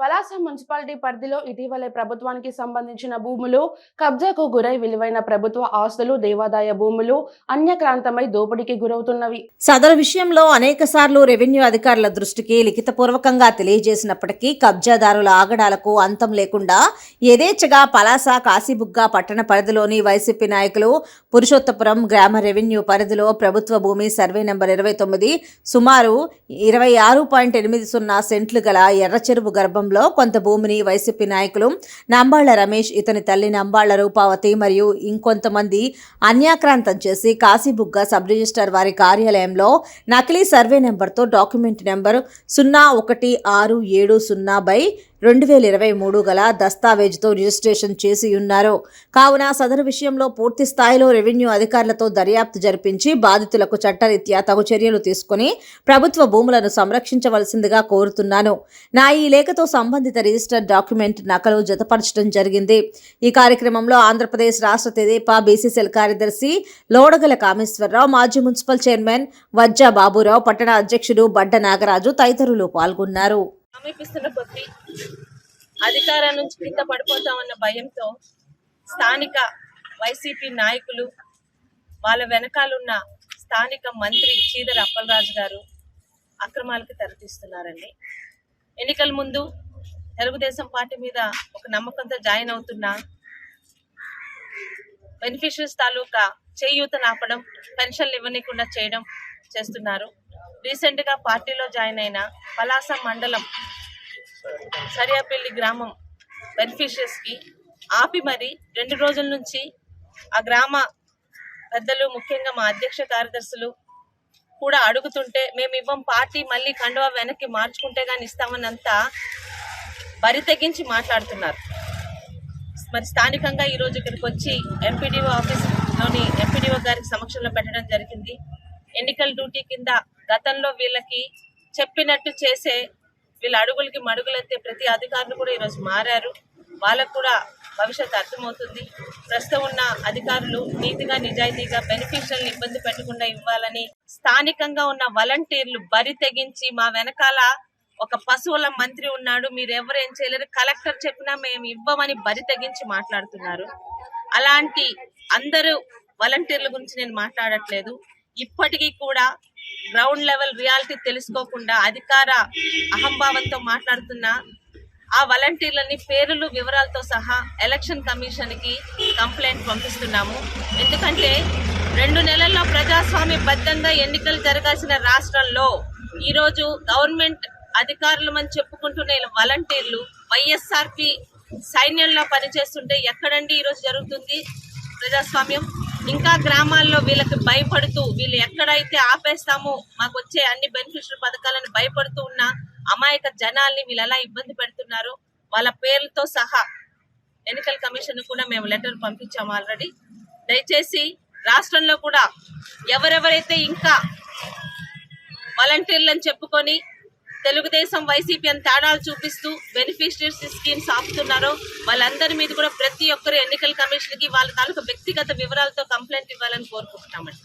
Palasa municipality పరిధిలో ఇటీవలే ప్రభుత్వానికి సంబంధించిన భూములు కబ్జాకు గురై విలువైన ప్రభుత్వ ఆస్తులు దేవాదాయ భూములు అన్యక్రాంతమై దోపిడీకి గురవుతున్నవి. సదరు విషయంలో అనేకసార్లు రెవెన్యూ అధికారుల దృష్టికి లిఖితపూర్వకంగా తెలియజేసినప్పటికీ కబ్జాదారుల ఆగడాలకు అంతం లేకుండా యథేచ్ఛగా పలాస కాశీబుగ్గ పట్టణ పరిధిలోని వైసీపీ నాయకులు పురుషోత్తపురం గ్రామ రెవెన్యూ పరిధిలో ప్రభుత్వ భూమి సర్వే నెంబర్ ఇరవై తొమ్మిది సుమారు ఇరవై ఆరు పాయింట్ ఎనిమిది సున్నా సెంట్లు గల ఎర్రచెరువు గర్భం గర్భంలో కొంత భూమిని వైసీపీ నాయకులు నంబాళ్ళ రమేష్ ఇతని తల్లి నంబాళ్ళ రూపావతి మరియు ఇంకొంతమంది అన్యాక్రాంతం చేసి కాశీబుగ్గ సబ్ రిజిస్టర్ వారి కార్యాలయంలో నకిలీ సర్వే నెంబర్తో డాక్యుమెంట్ నెంబర్ సున్నా ఒకటి ఆరు ఏడు సున్నా బై రెండు వేల ఇరవై మూడు గల దస్తావేజుతో రిజిస్ట్రేషన్ చేసి ఉన్నారు. కావున సదరు విషయంలో పూర్తి స్థాయిలో రెవెన్యూ అధికారులతో దర్యాప్తు జరిపించి బాధితులకు చట్టరీత్యా తగు చర్యలు తీసుకుని ప్రభుత్వ భూములను సంరక్షించవలసిందిగా కోరుతున్నాను. నా ఈ లేఖతో సంబంధిత రిజిస్టర్ డాక్యుమెంట్ నకలు జతపరచడం జరిగింది. ఈ కార్యక్రమంలో ఆంధ్రప్రదేశ్ రాష్ట్ర తెదేపా బీసీసీఎల్ కార్యదర్శి లోడగల కామేశ్వరరావు మాజీ మున్సిపల్ చైర్మన్ వజ్జా బాబురావు పట్టణ అధ్యక్షుడు బడ్డ నాగరాజు తదితరులు పాల్గొన్నారు. సమీపిస్తున్న కొద్దీ అధికారం నుంచి కింద పడిపోతామన్న భయంతో స్థానిక వైసీపీ నాయకులు వాళ్ళ వెనకాలన్న స్థానిక మంత్రి చీదర అప్పలరాజు గారు అక్రమాలకు తెరతీస్తున్నారండి. ఎన్నికల ముందు తెలుగుదేశం పార్టీ మీద ఒక నమ్మకంతో జాయిన్ అవుతున్న బెనిఫిషరీస్ తాలూకా చేయూతను ఆపడం పెన్షన్లు ఇవ్వనీయకుండా చేయడం చేస్తున్నారు. రీసెంట్గా పార్టీలో జాయిన్ అయిన పలాస మండలం సరియాపల్లి గ్రామం బెనిఫిషియర్స్కి ఆపి మరి రెండు రోజుల నుంచి ఆ గ్రామ పెద్దలు ముఖ్యంగా మా అధ్యక్ష కార్యదర్శులు కూడా అడుగుతుంటే మేము ఇవ్వం పార్టీ మళ్ళీ కండువా వెనక్కి మార్చుకుంటే కానీ ఇస్తామన్నంతా బరి తెగించి మాట్లాడుతున్నారు. మరి స్థానికంగా ఈరోజు ఇక్కడికి వచ్చి ఎంపీడీఓ ఆఫీస్లోని ఎంపీడీఓ గారికి సమక్షంలో పెట్టడం జరిగింది. ఎన్నికల డ్యూటీ కింద గతంలో వీళ్ళకి చెప్పినట్టు చేసే వీళ్ళ అడుగులకి మడుగులెత్తే ప్రతి అధికారులు కూడా ఈరోజు మారారు. వాళ్ళకు కూడా భవిష్యత్తు అర్థమవుతుంది. ప్రస్తుతం ఉన్న అధికారులు నీతిగా నిజాయితీగా బెనిఫిషియల్ని ఇబ్బంది పెట్టకుండా ఇవ్వాలని స్థానికంగా ఉన్న వాలంటీర్లు బరి తెగించి మా వెనకాల ఒక పశువుల మంత్రి ఉన్నాడు. మీరు ఎవరు ఏం చేయలేరు. కలెక్టర్ చెప్పినా మేము ఇవ్వమని బరి తెగించి మాట్లాడుతున్నారు. అలాంటి అందరూ వాలంటీర్ల గురించి నేను మాట్లాడట్లేదు. ఇప్పటికీ కూడా గ్రౌండ్ లెవెల్ రియాలిటీ తెలుసుకోకుండా అధికార అహంభావంతో మాట్లాడుతున్న ఆ వాలంటీర్లని పేర్లు వివరాలతో సహా ఎలక్షన్ కమిషన్కి కంప్లైంట్ పంపిస్తున్నాము. ఎందుకంటే రెండు నెలల్లో ప్రజాస్వామ్య బద్దంగా ఎన్నికలు జరగాల్సిన రాష్ట్రంలో ఈరోజు గవర్నమెంట్ అధికారులమని చెప్పుకుంటున్న వాలంటీర్లు వైఎస్ఆర్పి సైన్యంలో పనిచేస్తుంటే ఎక్కడండి ఈరోజు జరుగుతుంది ప్రజాస్వామ్యం? ఇంకా గ్రామాల్లో వీళ్ళకి భయపడుతూ వీళ్ళు ఎక్కడైతే ఆపేస్తామో మాకు వచ్చే అన్ని బెనిఫిషియల్ పథకాలను భయపడుతూ ఉన్న అమాయక జనాల్ని వీళ్ళు ఎలా ఇబ్బంది పెడుతున్నారు వాళ్ళ పేర్లతో సహా ఎన్నికల కమిషన్ కూడా మేము లెటర్ పంపించాము ఆల్రెడీ. దయచేసి రాష్ట్రంలో కూడా ఎవరెవరైతే ఇంకా వాలంటీర్లను చెప్పుకొని తెలుగుదేశం వైసీపీ అని తేడాలు చూపిస్తూ బెనిఫిషరీస్ స్కీమ్స్ ఆపుతున్నారో వాళ్ళందరి మీద కూడా ప్రతి ఒక్కరు ఎన్నికల కమిషన్కి వాళ్ళ తాలూకు వ్యక్తిగత వివరాలతో కంప్లైంట్ ఇవ్వాలని కోరుకుంటున్నామండి.